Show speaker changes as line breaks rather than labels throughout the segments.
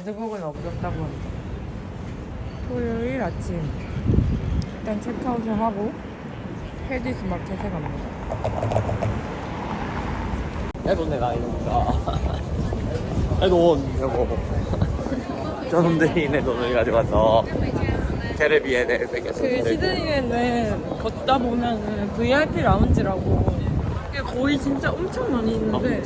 레드북은 없었다고 합니다. 토요일 아침. 일단 체크아웃 좀 하고 헤디스 마켓에 갑니다.
해도 내가 이러니까 해도 저놈들이 내 돈을 가져가서 캐리비엔에
그
뺏겼었는데
시드니에는 걷다 보면은 VIP 라운지라고 이게 거의 진짜 엄청 많이 있는데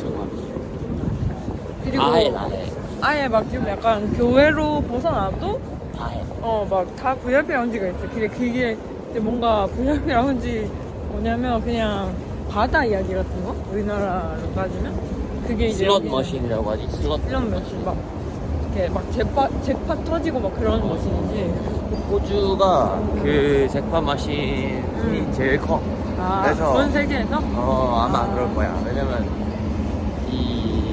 그리고
아예 나해
아예 막 좀 약간 교외로 벗어나도
다해
어막 다 VIP 라운지가 있어. 그게 그게 근데 뭔가 VIP 라운지 뭐냐면 그냥 바다 이야기 같은 거? 우리나라로 따지면 그게 이제
슬롯
여기는
머신이라고 하지? 슬롯
슬롯 머신. 막 이렇게 막 잭팟 잭팟 터지고 막 그런 머신이지.
호주가 그 잭팟 머신이
음.
제일 커.
아,
그래서-
전 세계에서?
어 아마
아.
그럴 거야. 왜냐면 이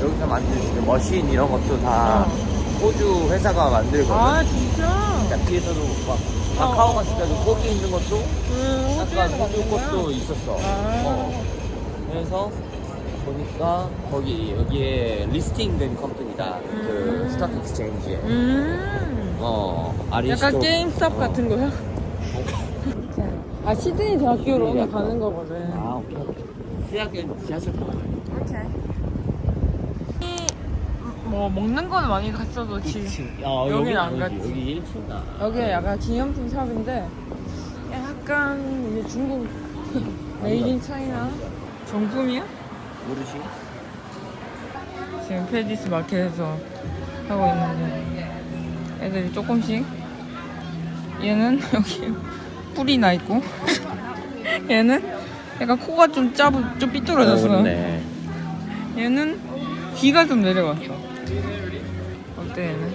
여기서 만드는 그 머신 이런 것도 다
어.
호주 회사가 만들거든
아 진짜?
그러니까 뒤에서도 막 마카오 갔을 때도 거기 있는 것도
음,
약간
호주?
것도 있었어.
아.
어. 그래서 보니까 거기 여기에 리스팅된 컴퍼니다. 그
음.
스타트 익스체인지에.
음.
어 아리스토.
약간 게임스탑
어.
같은 거야? 아 시드니 대학교로 오늘 가는 거거든.
아 오케이 오케이. 대학교 지하철 타고.
오케이. 뭐 먹는 건 많이 갔어도 지
어,
여긴 안. 갔지.
여기 1층이다.
여기 약간 기념품 샵인데 약간 이제 중국 메이드 인 차이나 정품이야?
모르시?
지금 페디스 마켓에서 하고 있는데 애들이 조금씩 얘는 여기 뿔이 나 있고 얘는 약간 코가 좀 짜부 좀 삐뚤어졌어
그렇네.
얘는 귀가 좀 내려갔어 어때 얘는?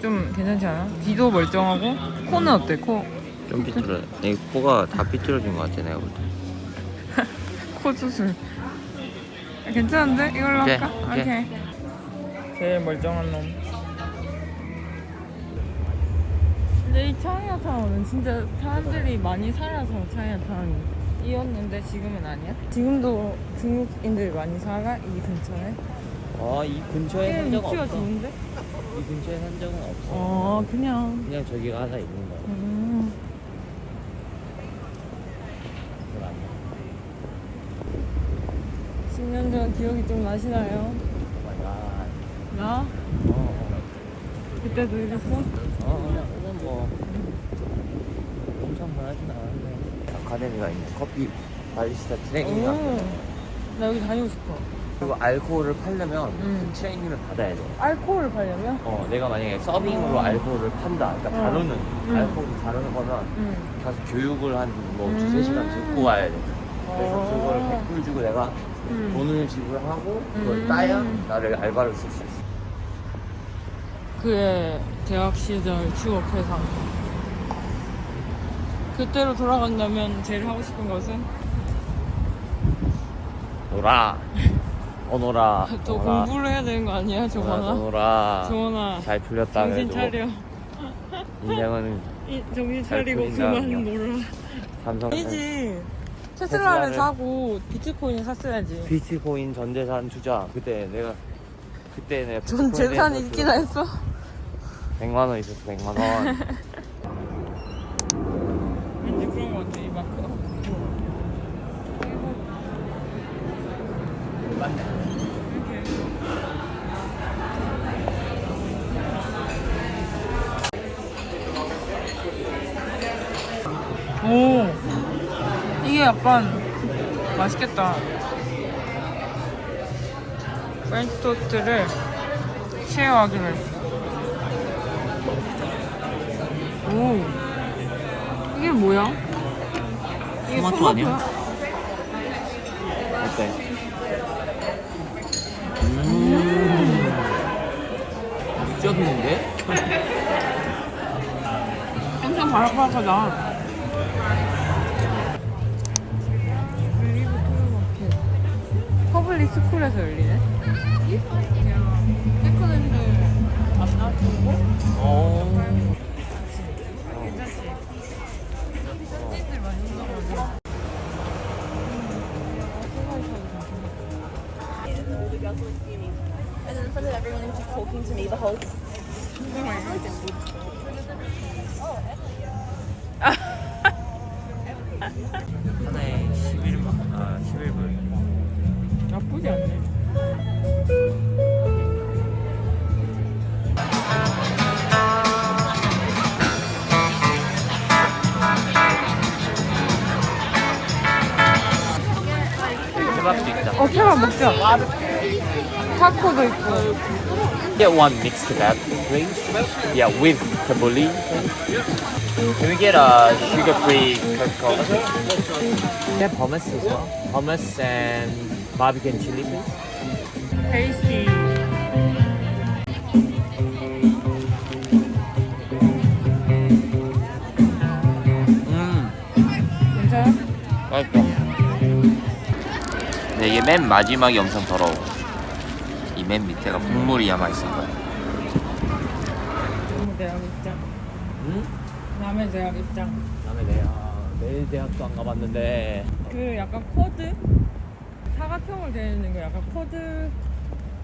좀 괜찮지 않아? 귀도 멀쩡하고 코는 어때? 코?
좀 삐뚤어. 내 코가 다 삐뚤어진 것 같아 내가 볼 때.
코 수술 아, 괜찮은데? 이걸로
오케이,
할까?
오케이.
제일 멀쩡한 놈 근데 이 차이나타운은 진짜 사람들이 많이 살아서 차이나타운이었는데 지금은 아니야? 지금도 중국인들이 많이 살아? 이 근처에?
아 이 근처에
꽤
산 적은
위치가
없어.
좋은데?
이 근처에 산 적은 없어.
어 그냥
그냥 저기가 하나 있는 거야.
음.
그걸 안 봐.
10년 전 기억이 좀 나시나요?
오 마이 갓.
나?
어, 어.
그때도 이랬어?
어, 그건 뭐 엄청 변하진 않았는데 아카데미가 있네 커피 바리스타 트레이닝
오. 나 여기 다니고 싶어
그리고 알코올을 팔려면
음.
그 트레이닝을 받아야 돼
알코올을 팔려면?
어, 내가 만약에 서빙으로
어.
알코올을 판다 그러니까
어.
다루는
음.
알코올을 다루는 거면
응
가서 교육을 한뭐
음.
두세 시간 듣고 와야 돼 그래서
어.
그걸 100불 주고 내가
음.
돈을 지불하고 그걸
음.
따야 나를 알바를 쓸 수 있어
그의 대학 시절 추억 회상 그때로 돌아간다면 제일 하고 싶은 것은?
놀아
또
오너라.
공부를 해야 되는 거 아니야 조건아?
오너라.
조건아.
잘 풀렸다
정신
그래도
차려.
인생은
이, 정신
잘
차리고
풀린다,
그만
그냥.
놀아.
삼성
아니지. 테슬라를
테슬라를-
사고 비트코인을 샀어야지.
비트코인 전 재산 투자. 그때 내가 그때 내가
전
비트코인에
재산이
대해서
있긴 했어?
100만 원 있었어 100만 원.
왠지 그런 거 같아 이 마크 오 이게 약간 맛있겠다 프렌치 토스트를 쉐어하기로 했어 오 이게 뭐야? 이게
토마토 아니야? 어때? 미쳤는데?
엄청 바삭바삭하다. 토요마켓. 퍼블릭 스쿨에서 열리네. 그냥 테크랜드 맞나? 중고?
어
괜찮지? 현지인들 많이
in front of everyone, she's talking to me the whole
하나에 11만, 아, 11불.
나쁘지 않네.
케밥도 있다.
어, 케밥 먹자. 타코도 있고.
Get one mixed kebab, please. Yeah, with tabbouleh. Can we get a sugar-free Coca-Cola? Get hummus as well. Hummus and barbecue and chili, please. 음,
괜찮아?
맛있다. 네, 이게 맨 마지막이 엄청 더러워. 이 맨 밑에가 국물이 아마 있을 거야.
남의 대학 입장.
응?
남의 대학 입장.
다음에 내가 내일 대학도 안 가봤는데
그 약간 코드? 사각형을 되는 거 약간 코드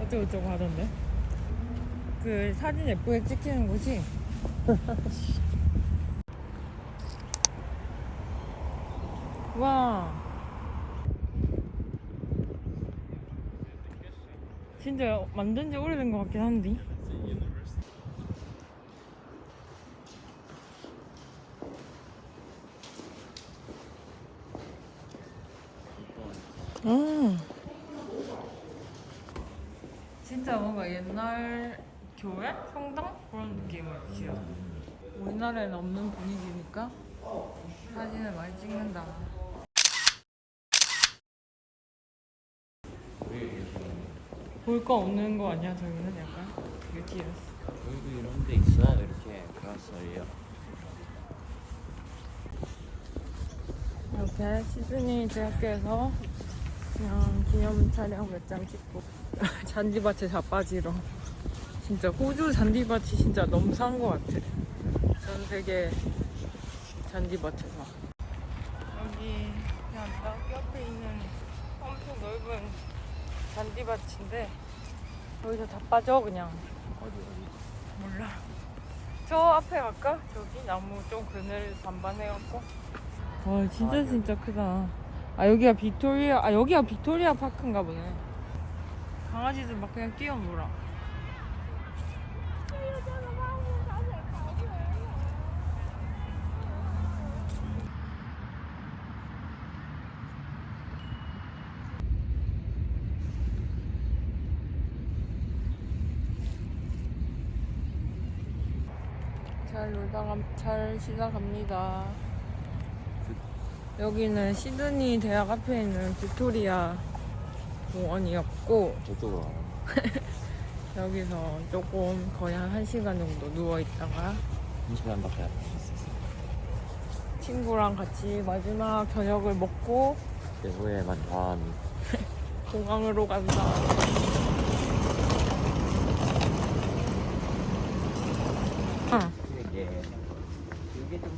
어쩌고 저쩌고 하던데. 그 사진 예쁘게 찍히는 곳이 와 진짜 만든 지 오래된 것 같긴 한데 음. 진짜 뭔가 옛날 교회? 성당? 그런 느낌을 지어. 우리나라에는 없는 분위기니까 사진을 많이 찍는다. 볼 거 없는 거 아니야 저기는? 약간 뷰티였어.
여기도 이런 데 있어 이렇게 그라스리아
이렇게 시드니 대학교에서 그냥 기념 촬영 몇 장 찍고. 잔디밭에 자빠지러. 진짜 호주 잔디밭이 진짜 너무 산것 같아. 전 세계 잔디밭에서. 여기 그냥 대학교 앞에 있는 엄청 넓은 잔디밭인데 여기서 자빠져 그냥.
어디 어디?
몰라. 저 앞에 갈까? 저기? 나무 좀 그늘 반반해갖고. 와 진짜
아,
진짜 크다. 아 여기가 빅토리아 아 여기가 빅토리아 파크인가 보네. 강아지들 막 그냥 뛰어놀아 잘 놀다 가 잘 쉬다 갑니다. 여기는 시드니 대학 앞에 있는 빅토리아 공원이었고
저쪽으로 가
여기서 조금 거의 한 1시간 정도 누워 있다가
20분 밖에 안 있었어
친구랑 같이 마지막 저녁을 먹고
그 후에만 더하면
공항으로 간다. 응.
이게 이게 좀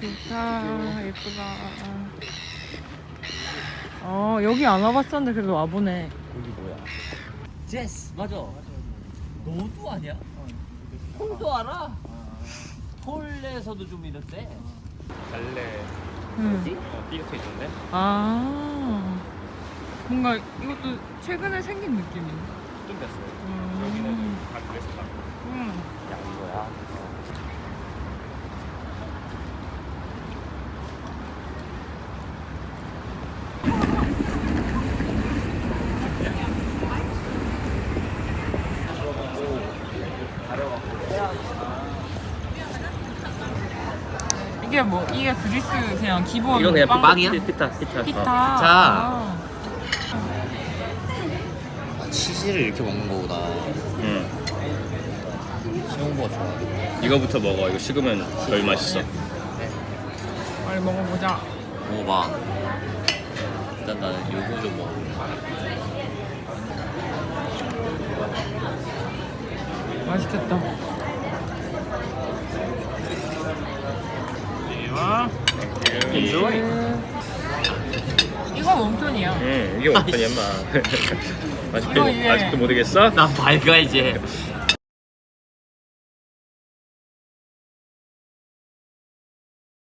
좋다. 예쁘다. 어 여기 안 와봤었는데 그래도 와보네.
여기 뭐야? 제스 맞아. 너도 아니야? 홀도 알아? 홀에서도 좀 이렇대
달래.
응.
어, 띄어져 있던데?
아. 뭔가 이것도 최근에 생긴 느낌이네
좀 됐어요.
음.
여기는 다 그랬어. 다.
응.
야 이거야
이게 뭐 이게 그리스 그냥 기본
이거 그냥
빵
빵이야?
피타, 피타.
피타
자.
아.
아, 치즈를 이렇게 먹는 거구나.
응.
식은 거 좋아.
이거부터 먹어. 이거 식으면 덜 맛있어.
빨리 먹어보자
먹어봐. 일단 나는 요거 좀 먹어.
맛있겠다
Enjoy.
이거 웜톤이야.
응 이게 원판이야 인마 아직도
이거 이제-
아직도 모르겠어?
난 밝아 이제